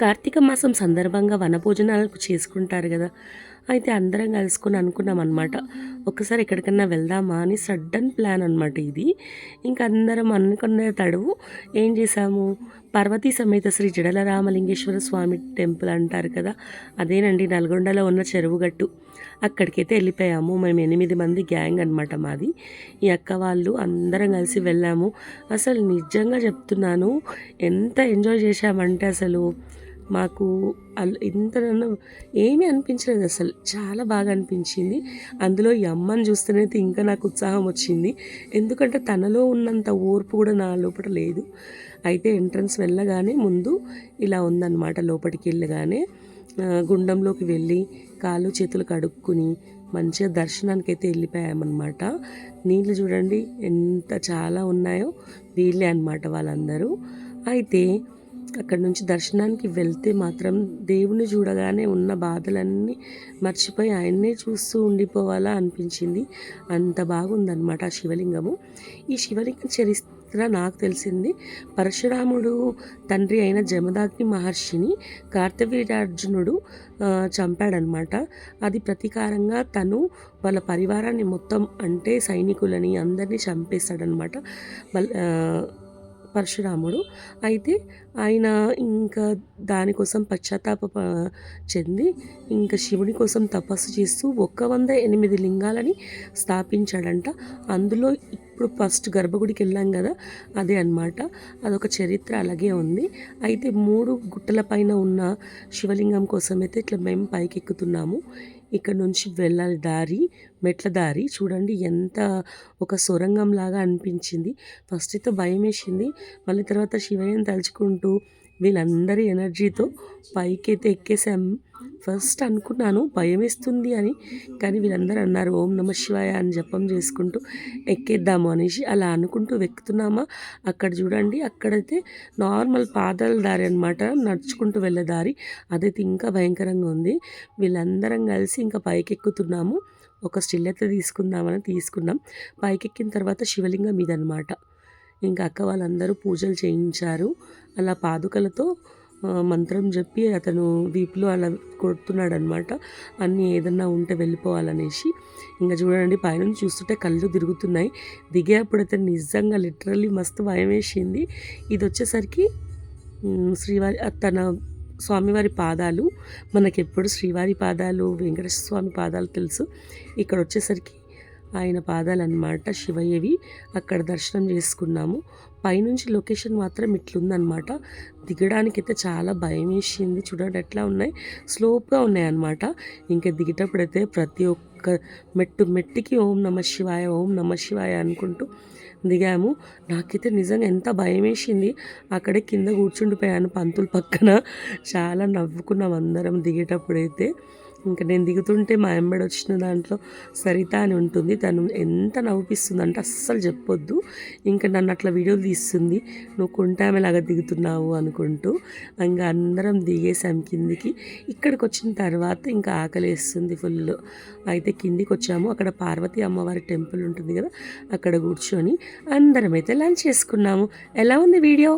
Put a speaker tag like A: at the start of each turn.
A: కార్తీక మాసం సందర్భంగా వనభోజనాలకు చేసుకుంటారు కదా. అయితే అందరం కలుసుకొని అనుకున్నాం అనమాట ఒకసారి ఎక్కడికన్నా వెళ్దామా అని సడన్ ప్లాన్ అనమాట ఇది. ఇంకా అందరం అనుకున్న తడువు ఏం చేసాము పార్వతీ సమేత శ్రీ జడల రామలింగేశ్వర స్వామి టెంపుల్ అంటారు కదా అదేనండి నల్గొండలో ఉన్న చెరువుగట్టు. అక్కడికైతే వెళ్ళిపోయాము మేము ఎనిమిది మంది గ్యాంగ్ అనమాట మాది. ఈ అక్క వాళ్ళు అందరం కలిసి వెళ్ళాము. అసలు నిజంగా చెప్తున్నాను ఎంత ఎంజాయ్ చేశామంటే అసలు. మాకు అల్ ఇంత ఏమీ అనిపించలేదు అసలు. చాలా బాగా అనిపించింది. అందులో ఈ అమ్మని చూస్తేనైతే ఇంకా నాకు ఉత్సాహం వచ్చింది. ఎందుకంటే తనలో ఉన్నంత ఓర్పు కూడా నా లోపల లేదు. అయితే ఎంట్రన్స్ వెళ్ళగానే ముందు ఇలా ఉందన్నమాట లోపలికి వెళ్ళగానే. గుండంలోకి వెళ్ళి కాళ్ళు చేతులు కడుక్కుని మంచిగా దర్శనానికి అయితే వెళ్ళిపోయామన్నమాట. నీళ్ళు చూడండి ఎంత చాలా ఉన్నాయో. వీళ్ళే అనమాట వాళ్ళందరూ. అయితే అక్కడ నుంచి దర్శనానికి వెళ్తే మాత్రం దేవుని చూడగానే ఉన్న బాధలన్నీ మర్చిపోయి ఆయన్నే చూస్తూ ఉండిపోవాలా అనిపించింది. అంత బాగుందన్నమాట ఆ శివలింగము. ఈ శివలింగం చరిత్ర నాకు తెలిసింది. పరశురాముడు తండ్రి అయిన జమదాగ్ని మహర్షిని కార్తవీర్యార్జునుడు చంపాడనమాట అది ప్రతీకారంగా తను వాళ్ళ పరివారాన్ని మొత్తం అంటే సైనికులని అందరినీ చంపేస్తాడనమాట పరశురాముడు. అయితే ఆయన ఇంకా దానికోసం పశ్చాత్తాప చెంది ఇంకా శివుని కోసం తపస్సు చేస్తూ ఒక్క వంద ఎనిమిది లింగాలని స్థాపించాడంట. అందులో ఇప్పుడు ఫస్ట్ గర్భగుడికి వెళ్ళాం కదా అదే అనమాట అదొక చరిత్ర అలాగే ఉంది. అయితే మూడు గుట్టల పైన ఉన్న శివలింగం కోసం అయితే ఇట్లా మేము పైకి ఎక్కుతున్నాము ఇక్కడ నుంచి వెళ్ళాలి దారి మెట్ల దారి. చూడండి ఎంత ఒక సొరంగం లాగా అనిపించింది. ఫస్ట్ అయితే భయం వేసింది మళ్ళీ తర్వాత శివయ్యని తలుచుకుంటూ వీళ్ళందరి ఎనర్జీతో పైకైతే ఎక్కేసాం ఫస్ట్ అనుకున్నాను భయం వేస్తుంది అని కానీ వీళ్ళందరూ అన్నారు ఓం నమ శివాయ అని జపం చేసుకుంటూ ఎక్కేద్దాము అనేసి అలా అనుకుంటూ వెక్కుతున్నామా అక్కడ చూడండి అక్కడైతే నార్మల్ పాదాల దారి అనమాట నడుచుకుంటూ వెళ్ళే దారి. అదైతే ఇంకా భయంకరంగా ఉంది. వీళ్ళందరం కలిసి ఇంకా పైకి ఎక్కుతున్నాము ఒక స్టిల్ అయితే తీసుకుందామని తీసుకున్నాం. పైకెక్కిన తర్వాత శివలింగం ఇదనమాట ఇంకా అక్క వాళ్ళందరూ పూజలు చేయించారు. అలా పాదుకలతో మంత్రం చెప్పి అతను వీపులో అలా కొడుతున్నాడు అనమాట అన్నీ ఏదన్నా ఉంటే వెళ్ళిపోవాలనేసి. ఇంకా చూడండి పైనుంచి చూస్తుంటే కళ్ళు తిరుగుతున్నాయి. దిగేటప్పుడు అయితే నిజంగా లిటరల్లీ మస్తు భయం వేసింది. ఇది వచ్చేసరికి శ్రీవారి తన స్వామివారి పాదాలు. మనకెప్పుడు శ్రీవారి పాదాలు వెంకటేశ్వర స్వామి పాదాలు తెలుసు. ఇక్కడ వచ్చేసరికి ఆయన పాదాలన్నమాట శివయ్యవి. అక్కడ దర్శనం చేసుకున్నాము. పైనుంచి లొకేషన్ మాత్రం ఇట్లుందనమాట దిగడానికి అయితే చాలా భయం వేసింది. చూడండి ఎట్లా ఉన్నాయి. స్లోప్గా ఉన్నాయి అనమాట ఇంకా దిగేటప్పుడైతే ప్రతి ఒక్క మెట్టు మెట్టికి ఓం నమ శివాయ ఓం నమ శివాయ అనుకుంటూ దిగాము. నాకైతే నిజంగా ఎంత భయం వేసింది. అక్కడే కింద కూర్చుండిపోయాను పంతుల పక్కన. చాలా నవ్వుకున్నాం అందరం దిగేటప్పుడైతే. ఇంకా నేను దిగుతుంటే మా ఎంబడి వచ్చిన దాంట్లో సరిత అని ఉంటుంది. తను ఎంత నవ్విస్తుంది అంటే అస్సలు చెప్పొద్దు. ఇంకా నన్ను అట్లా వీడియోలు తీస్తుంది. నువ్వు కుంటామెలాగా దిగుతున్నావు అనుకుంటూ ఇంకా అందరం దిగేసాం కిందికి. ఇక్కడికి వచ్చిన తర్వాత ఇంకా ఆకలేస్తుంది ఫుల్. అయితే కిందికి వచ్చాము అక్కడ పార్వతి అమ్మవారి టెంపుల్ ఉంటుంది కదా అక్కడ కూర్చొని అందరం అయితే లంచ్ చేసుకున్నాము. ఎలా ఉంది వీడియో?